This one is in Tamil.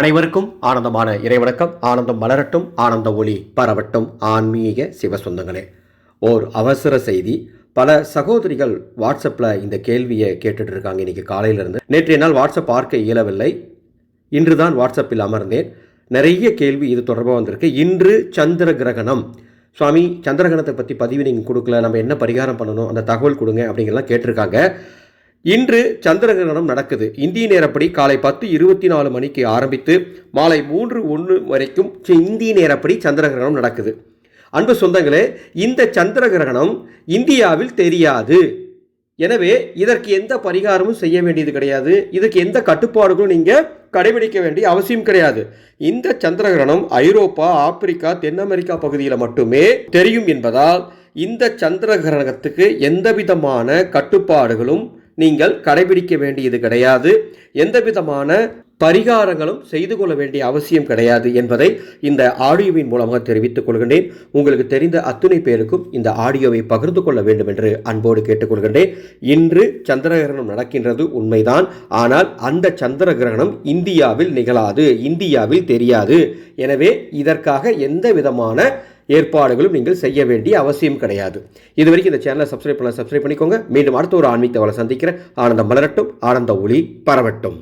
அனைவருக்கும் ஆனந்தமான இறைவணக்கம். ஆனந்தம் மலரட்டும் ஆனந்த ஒளி பரவட்டும். ஆன்மீக சிவ சொந்தங்களே ஓர் அவசர செய்தி. பல சகோதரிகள் வாட்ஸ்அப்பில் இந்த கேள்வியை கேட்டுட்டு இருக்காங்க இன்றைக்கி காலையிலிருந்து. நேற்றைய நாள் வாட்ஸ்அப் பார்க்க இயலவில்லை. இன்று தான் வாட்ஸ்அப்பில் அமர்ந்தேன். நிறைய கேள்வி இது தொடர்பாக வந்திருக்கு. இன்று சந்திர கிரகணம். சுவாமி சந்திரகிரகணத்தை பற்றி பதிவு நீங்கள் கொடுக்கல. நம்ம என்ன பரிகாரம் பண்ணணும்? அந்த தகவல் கொடுங்க அப்படிங்கலாம் கேட்டிருக்காங்க. இன்று சந்திர கிரகணம் நடக்குது. இந்திய நேரப்படி காலை பத்து இருபத்தி நாலு மணிக்கு ஆரம்பித்து மாலை மூன்று ஒன்று வரைக்கும் இந்திய நேரப்படி சந்திர கிரகணம் நடக்குது. அன்பு சொந்தங்களே இந்த சந்திர கிரகணம் இந்தியாவில் தெரியாது. எனவே இதற்கு எந்த பரிகாரமும் செய்ய வேண்டியது கிடையாது. இதுக்கு எந்த கட்டுப்பாடுகளும் நீங்கள் கடைபிடிக்க வேண்டிய அவசியம் கிடையாது. இந்த சந்திர கிரகணம் ஐரோப்பா ஆப்பிரிக்கா தென் அமெரிக்கா பகுதியில் மட்டுமே தெரியும் என்பதால் இந்த சந்திர கிரகணத்துக்கு எந்த விதமான கட்டுப்பாடுகளும் நீங்கள் கடைபிடிக்க வேண்டியது கிடையாது. எந்த விதமான பரிகாரங்களும் செய்து கொள்ள வேண்டிய அவசியம் கிடையாது என்பதை இந்த ஆடியோவின் மூலமாக தெரிவித்துக் கொள்கின்றேன். உங்களுக்கு தெரிந்த அத்துணை பேருக்கும் இந்த ஆடியோவை பகிர்ந்து கொள்ள வேண்டும் என்று அன்போடு கேட்டுக்கொள்கின்றேன். இன்று சந்திர கிரகணம் நடக்கின்றது உண்மைதான். ஆனால் அந்த சந்திர கிரகணம் இந்தியாவில் நிகழாது இந்தியாவில் தெரியாது. எனவே இதற்காக எந்த விதமான ஏற்பாடுகளும் நீங்கள் செய்ய வேண்டிய அவசியம் கிடையாது. இது வரைக்கும் இந்த சேனலை சப்ஸ்கிரைப் பண்ண சப்ஸ்கிரைப் பண்ணிக்கோங்க. மீண்டும் அடுத்த ஒரு ஆன்மீக தகவலை சந்திக்கிறேன். ஆனந்தம் மலரட்டும் ஆனந்த ஒளி பரவட்டும்.